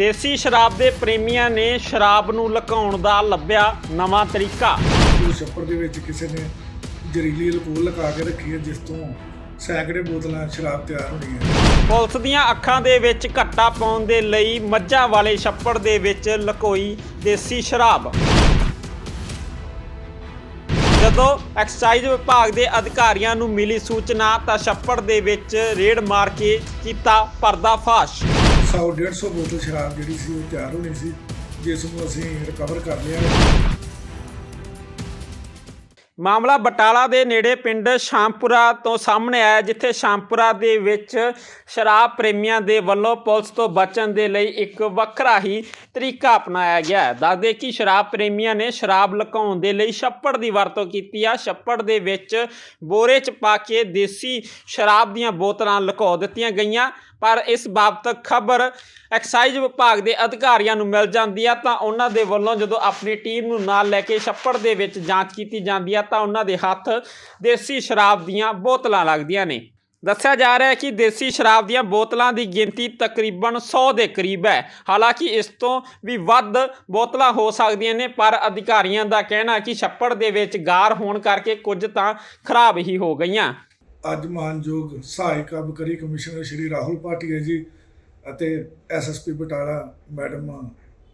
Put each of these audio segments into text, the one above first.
ਦੇਸੀ ਸ਼ਰਾਬ ਦੇ ਪ੍ਰੇਮੀਆਂ ਨੇ ਸ਼ਰਾਬ ਨੂੰ ਲੁਕਾਉਣ ਦਾ ਲੱਭਿਆ ਨਵਾਂ ਤਰੀਕਾ। ਉਸ ਛੱਪੜ ਦੇ ਵਿੱਚ ਕਿਸੇ ਨੇ ਜ਼ਹਿਰੀਲੀ ਅਲਕੋਹਲ ਲਗਾ ਕੇ ਰੱਖੀ ਹੈ ਜਿਸ ਤੋਂ ਸੈਂਕੜੇ ਬੋਤਲਾਂ ਸ਼ਰਾਬ ਤਿਆਰ ਹੋਣੀ ਹੈ। ਪੁਲਿਸ ਦੀਆਂ ਅੱਖਾਂ ਦੇ ਵਿੱਚ ਘੱਟਾ ਪਾਉਣ ਦੇ ਲਈ ਮੱਝਾਂ ਵਾਲੇ ਛੱਪੜ ਦੇ ਵਿੱਚ ਲੁਕੋਈ ਦੇਸੀ ਸ਼ਰਾਬ। ਜਦੋਂ ਐਕਸਾਈਜ਼ ਵਿਭਾਗ ਦੇ ਅਧਿਕਾਰੀਆਂ ਨੂੰ ਮਿਲੀ ਸੂਚਨਾ ਤਾਂ ਛੱਪੜ ਦੇ ਵਿੱਚ ਰੇਡ ਮਾਰ ਕੇ ਕੀਤਾ ਪਰਦਾਫਾਸ਼। 100 150 ਬੋਤਲ ਸ਼ਰਾਬ ਜਿਹੜੀ ਸੀ ਉਹ ਤਿਆਰ ਹੋਣੀ ਸੀ, ਜਿਸ ਨੂੰ ਅਸੀਂ ਰਿਕਵਰ ਕਰ ਲਿਆ। ਮਾਮਲਾ ਬਟਾਲਾ ਦੇ ਨੇੜੇ ਪਿੰਡ ਸ਼ਾਮਪੁਰਾ ਤੋਂ ਸਾਹਮਣੇ ਆਇਆ, ਜਿੱਥੇ ਸ਼ਾਮਪੁਰਾ ਦੇ ਵਿੱਚ ਸ਼ਰਾਬ ਪ੍ਰੇਮੀਆਂ ਦੇ ਵੱਲੋਂ ਪੁਲਿਸ ਤੋਂ ਬਚਣ ਦੇ ਲਈ ਇੱਕ ਵੱਖਰਾ ਹੀ ਤਰੀਕਾ ਅਪਣਾਇਆ ਗਿਆ ਹੈ। ਦੱਸਦੇ ਕਿ ਸ਼ਰਾਬ ਪ੍ਰੇਮੀਆਂ ਨੇ ਸ਼ਰਾਬ ਲੁਕਾਉਣ ਦੇ ਲਈ ਛੱਪੜ ਦੀ ਵਰਤੋਂ ਕੀਤੀ ਆ। ਛੱਪੜ ਦੇ ਵਿੱਚ ਬੋਰੇ 'ਚ ਪਾ ਕੇ ਦੇਸੀ ਸ਼ਰਾਬ ਦੀਆਂ ਬੋਤਲਾਂ ਲੁਕਾ ਦਿੱਤੀਆਂ ਗਈਆਂ। ਪਰ ਇਸ ਬਾਬਤ ਖਬਰ ਐਕਸਾਈਜ਼ ਵਿਭਾਗ ਦੇ ਅਧਿਕਾਰੀਆਂ ਨੂੰ ਮਿਲ ਜਾਂਦੀ ਆ, ਤਾਂ ਉਹਨਾਂ ਦੇ ਵੱਲੋਂ ਜਦੋਂ ਆਪਣੀ ਟੀਮ ਨੂੰ ਨਾਲ ਲੈ ਕੇ ਛੱਪੜ ਦੇ ਵਿੱਚ ਜਾਂਚ ਕੀਤੀ ਜਾਂਦੀ ਆ, ਤਾਂ ਉਹਨਾਂ ਦੇ ਹੱਥ ਦੇਸੀ ਸ਼ਰਾਬ ਦੀਆਂ ਬੋਤਲਾਂ ਲੱਗਦੀਆਂ ਨੇ। ਦੱਸਿਆ ਜਾ ਰਿਹਾ ਹੈ ਕਿ ਦੇਸੀ ਸ਼ਰਾਬ ਦੀਆਂ ਬੋਤਲਾਂ ਦੀ ਗਿਣਤੀ ਤਕਰੀਬਨ 100 ਦੇ ਕਰੀਬ ਹੈ। ਹਾਲਾਂਕਿ ਇਸ ਤੋਂ ਵੀ ਵੱਧ ਬੋਤਲਾਂ ਹੋ ਸਕਦੀਆਂ ਨੇ, ਪਰ ਅਧਿਕਾਰੀਆਂ ਦਾ ਕਹਿਣਾ ਕਿ ਛੱਪੜ ਦੇ ਵਿੱਚ ਗਾਰ ਹੋਣ ਕਰਕੇ ਕੁਝ ਤਾਂ ਖਰਾਬ ਹੀ ਹੋ ਗਈਆਂ। ਅੱਜ ਮਾਨਯੋਗ ਸਹਾਇਕ ਅਬਕਰੀ ਕਮਿਸ਼ਨਰ ਸ਼੍ਰੀ ਰਾਹੁਲ ਭਾਟੀਆ ਜੀ ਅਤੇ SSP Batala madam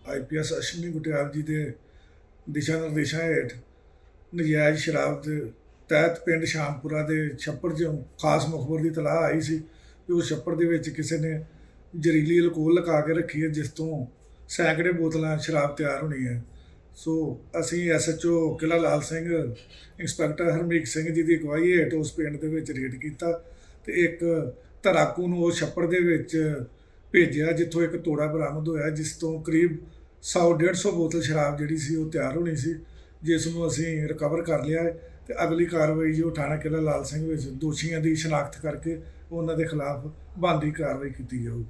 IPS Ashwani Gotyal ji ਦੇ ਦਿਸ਼ਾ ਨਿਰਦੇਸ਼ਾਂ ਹੇਠ ਨਜਾਇਜ਼ ਸ਼ਰਾਬ ਦੇ ਤਹਿਤ ਪਿੰਡ ਸ਼ਾਮਪੁਰਾ ਦੇ ਛੱਪੜ 'ਚ ਖਾਸ ਮੁਖਬਰ ਦੀ ਤਲਾਹ ਆਈ ਸੀ ਕਿ ਉਸ ਛੱਪੜ ਦੇ ਵਿੱਚ ਕਿਸੇ ਨੇ ਜ਼ਹਿਰੀਲੀ ਅਲਕੋਹਲ ਲਗਾ ਕੇ ਰੱਖੀ ਹੈ, ਜਿਸ ਤੋਂ ਸੈਂਕੜੇ ਬੋਤਲਾਂ ਸ਼ਰਾਬ ਤਿਆਰ ਹੋਣੀ ਹੈ। ਸੋ ਅਸੀਂ ਐਸਐਚਓ ਕਿਲਾ ਲਾਲ ਸਿੰਘ, ਇੰਸਪੈਕਟਰ ਹਰਮੀਤ ਸਿੰਘ ਜੀ ਦੀ ਅਗਵਾਈ ਹੇਠ ਉਸ ਪਿੰਡ ਦੇ ਵਿੱਚ ਰੇਡ ਕੀਤਾ ਤੇ ਇੱਕ ਧਰਾਕੂ ਨੂੰ ਉਹ ਛੱਪੜ ਦੇ ਵਿੱਚ ਭੇਜਿਆ, ਜਿੱਥੋਂ ਇੱਕ ਤੋੜਾ ਬਰਾਮਦ ਹੋਇਆ, ਜਿਸ ਤੋਂ ਕਰੀਬ 100 150 ਬੋਤਲ ਸ਼ਰਾਬ ਜਿਹੜੀ ਸੀ ਉਹ ਤਿਆਰ ਹੋਣੀ ਸੀ, ਜਿਸ ਨੂੰ ਅਸੀਂ ਰਿਕਵਰ ਕਰ ਲਿਆ ਹੈ ਤੇ ਅਗਲੀ ਕਾਰਵਾਈ ਜੋ ਥਾਣਾ ਕਿਲਾ ਲਾਲ ਸਿੰਘ ਵਿੱਚ ਦੋਸ਼ੀਆਂ ਦੀ ਸ਼ਨਾਖਤ ਕਰਕੇ ਉਹਨਾਂ ਦੇ ਖਿਲਾਫ ਬਣਦੀ ਕਾਰਵਾਈ ਕੀਤੀ ਜਾਊਗੀ